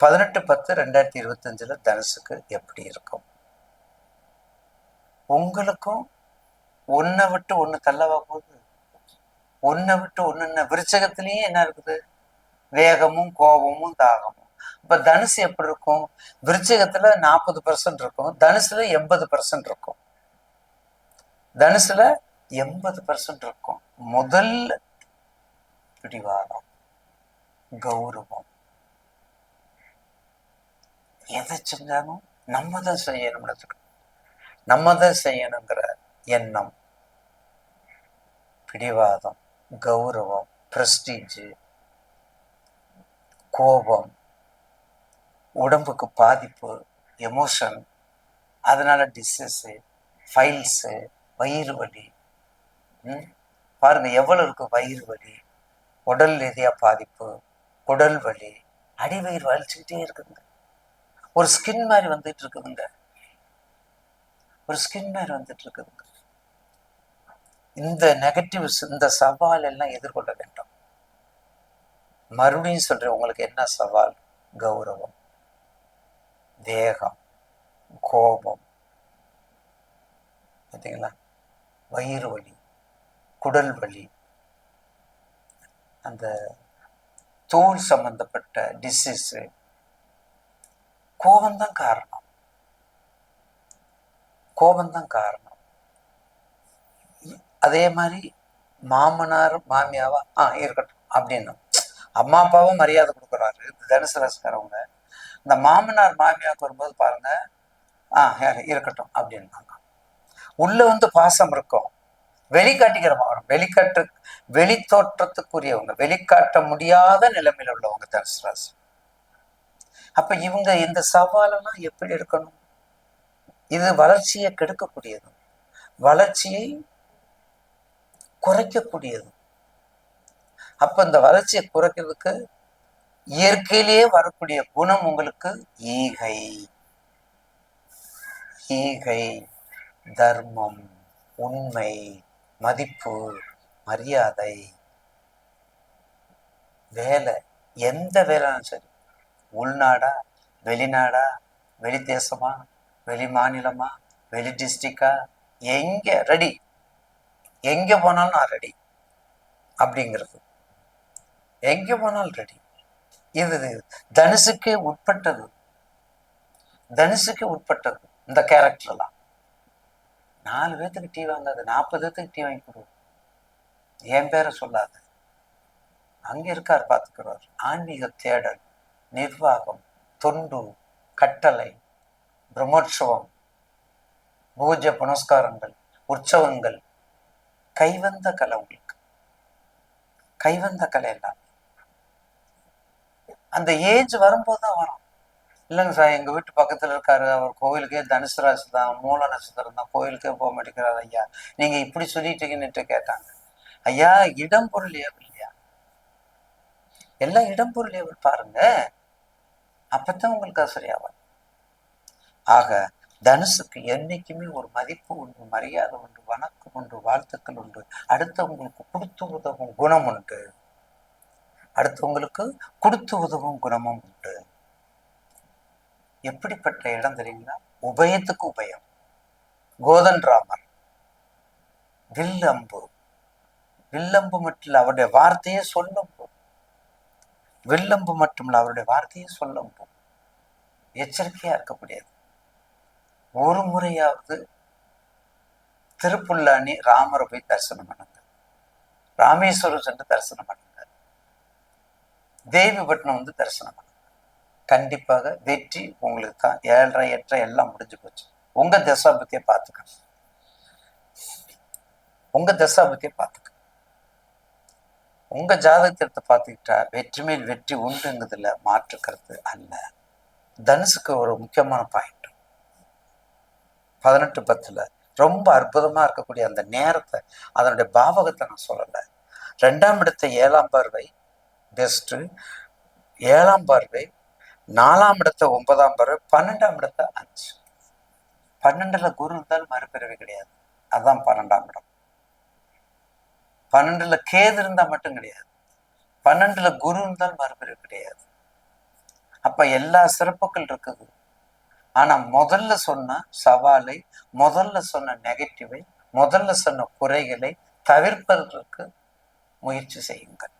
பதினெட்டு பத்து ரெண்டாயிரத்தி இருபத்தஞ்சுல தனுசுக்கு எப்படி இருக்கும்? உங்களுக்கும் ஒன்றை விட்டு ஒன்று தள்ளவா போகுது? ஒன்றை விட்டு ஒன்று என்ன விருச்சகத்திலேயே என்ன இருக்குது? வேகமும் கோபமும் தாகமும். இப்ப தனுசு எப்படி இருக்கும்? விருச்சகத்தில் நாற்பது பர்சன்ட் இருக்கும் தனுசுல எண்பது பர்சன்ட் இருக்கும். தனுசுல எண்பது பர்சன்ட் இருக்கும். முதல் பிடிவாதம் கௌரவம். எதை செஞ்சாலும் நம்ம தான் செய்யணும்னு நம்ம தான் செய்யணுங்கிற எண்ணம் பிடிவாதம் கௌரவம் பிரஸ்டீஜ் கோபம் உடம்புக்கு பாதிப்பு எமோஷன் அதனால டிசஸ்ஸு ஃபைல்ஸு வயிறு வலி ம்? பாருங்க எவ்வளவு இருக்கு வயிறு வலி உடல் ரீதியா பாதிப்பு குடல் வலி அடிவயிறு வலிச்சுக்கிட்டே இருக்குதுங்க ஒரு ஸ்கின் மாதிரி வந்துட்டு இருக்குதுங்க ஒரு ஸ்கின் மாதிரி வந்துட்டு இருக்குதுங்க இந்த நெகட்டிவ்ஸ் இந்த சவால் எல்லாம் எதிர்கொள்ள வேண்டும். மறுபடியும் சொல்றேன் உங்களுக்கு என்ன சவால்? கௌரவம் வேகம் கோபம். பார்த்தீங்களா வயிறு வலி குடல் வலி அந்த தோல் சம்பந்தப்பட்ட டிசீஸு கோபம்தான் காரணம் கோபம்தான் காரணம் அதே மாதிரி மாமனார் மாமியாவா ஆ இருக்கட்டும் அப்படின்னு அம்மா அப்பாவும் மரியாதை கொடுக்குறாரு தனுசு ரசிக்கிறவங்க இந்த மாமனார் மாமியாவுக்கு வரும்போது பாருங்க ஆ யாரு, இருக்கட்டும் அப்படின்னாங்க உள்ள வந்து பாசம் இருக்கும் வெளிக்காட்டிக்கிற மாவட்டம் வெளிக்காட்டு வெளித்தோற்றத்துக்குரியவங்க வெளிக்காட்ட முடியாத நிலைமையில உள்ளவங்க தனுசு ராசி அப்ப இவங்க இந்த சவாலெல்லாம் எப்படி எடுக்கணும்? இது வளர்ச்சியை கெடுக்கக்கூடியது வளர்ச்சியை குறைக்கக்கூடியது அப்ப இந்த வளர்ச்சியை குறைக்கிறதுக்கு இயற்கையிலேயே வரக்கூடிய குணம் உங்களுக்கு ஈகை. ஈகை தர்மம் உண்மை மதிப்பு மரியாதை வேலை எந்த வேலைனாலும் சரி. உள்நாடா வெளிநாடா வெளி தேசமா வெளி மாநிலமா வெளி டிஸ்ட்ரிக்டா எங்க ரெடி எங்க போனாலும் நான் ரெடி அப்படிங்கிறது. எங்க போனாலும் ரெடி இது தனுசுக்கே உட்பட்டது. தனுசுக்கு உட்பட்டது. இந்த கேரக்டர்லாம் நாலு பேர்த்துக்கு டீ வாங்காது நாற்பது பேர்த்துக்கு டீ வாங்கி கொடுவோம் என் பேரை சொல்லாது. அங்க இருக்கார் பார்த்துக்கிறார் ஆன்மீக தேடல். நிர்வாகம் தொண்டு கட்டளை பிரம்மோற்சவம் பூஜை புனஸ்காரங்கள் உற்சவங்கள் கைவந்த கலை உங்களுக்கு. கைவந்த கலை எல்லாமே. அந்த ஏஜ் வரும்போது தான் வரும். இல்லைங்க சார் எங்க வீட்டு பக்கத்துல இருக்காரு. அவர் கோவிலுக்கே தனுசு ராசி தான். மூல நட்சத்திரம் தான். கோவிலுக்கே போக மாட்டேங்கிறார் ஐயா. நீங்க இப்படி சொல்லிட்டீங்கன்னுட்டு கேட்டாங்க. ஐயா இடம் பொருள் ஏவல் இல்லையா? எல்லாம் இடம் பொருள் ஏவல் பாருங்க. அப்பத்தான் உங்களுக்கு அது சரியாகும் ஆக தனுசுக்கு என்னைக்குமே ஒரு மதிப்பு உண்டு மரியாதை உண்டு வணக்கம் உண்டு வாழ்த்துக்கள் உண்டு. அடுத்தவங்களுக்கு கொடுத்து உதவும் குணம் உண்டு. அடுத்தவங்களுக்கு கொடுத்து உதவும் குணமும் உண்டு. எப்படிப்பட்ட இடம் தெரியுங்களா? உபயத்துக்கு உபயம். கோதன் ராமர். வில்லம்பு. வில்லம்பு மட்டும் அவருடைய வார்த்தையே சொல்லும் வில்லம்பு மட்டும் அவருடைய வார்த்தையை சொல்லம்பு எச்சரிக்கையா இருக்கக்கூடியது ஒரு முறையாவது திருப்புல்லானி ராமரை போய் தரிசனம் பண்ணுங்க. ராமேஸ்வரம் சென்று தரிசனம் பண்ணுங்க. தேவிபட்டினம் வந்து தரிசனம் பண்ணுங்க. கண்டிப்பாக வெற்றி உங்களுக்கு தான். ஏழரை எட்டரை எல்லாம் முடிஞ்சு போச்சு. உங்க தசாபத்தியை பார்த்துக்க உங்க தசாபத்தியை பார்த்துக்க உங்க ஜாதகத்தை பார்த்துக்கிட்டா வெற்றி மேல் வெற்றி உண்டுங்கிறதுல மாற்றுக்கிறது அல்ல. தனுசுக்கு ஒரு முக்கியமான பாயிண்ட் பதினெட்டு பத்துல ரொம்ப அற்புதமா இருக்கக்கூடிய அந்த நேரத்தை அதனுடைய பாவகத்தை நான் சொல்லலை. ரெண்டாம் இடத்தை ஏழாம் பார்வை பெஸ்ட் ஏழாம் பார்வை நாலாம் இடத்த ஒன்பதாம் பார்வை பன்னெண்டாம் இடத்த அஞ்சு. பன்னெண்டுல குரு இருந்தால் மறுபிறவி கிடையாது. அதான் பன்னெண்டாம் இடம். பன்னெண்டுல கேது இருந்தா மட்டும் கிடையாது. பன்னெண்டுல குரு இருந்தால் மறுபிறவி கிடையாது. அப்ப எல்லா சிறப்புகள் இருக்குது. ஆனா முதல்ல சொன்ன சவாலை முதல்ல சொன்ன நெகட்டிவை முதல்ல சொன்ன குறைகளை தவிர்ப்பதற்கு முயற்சி செய்யுங்கள்.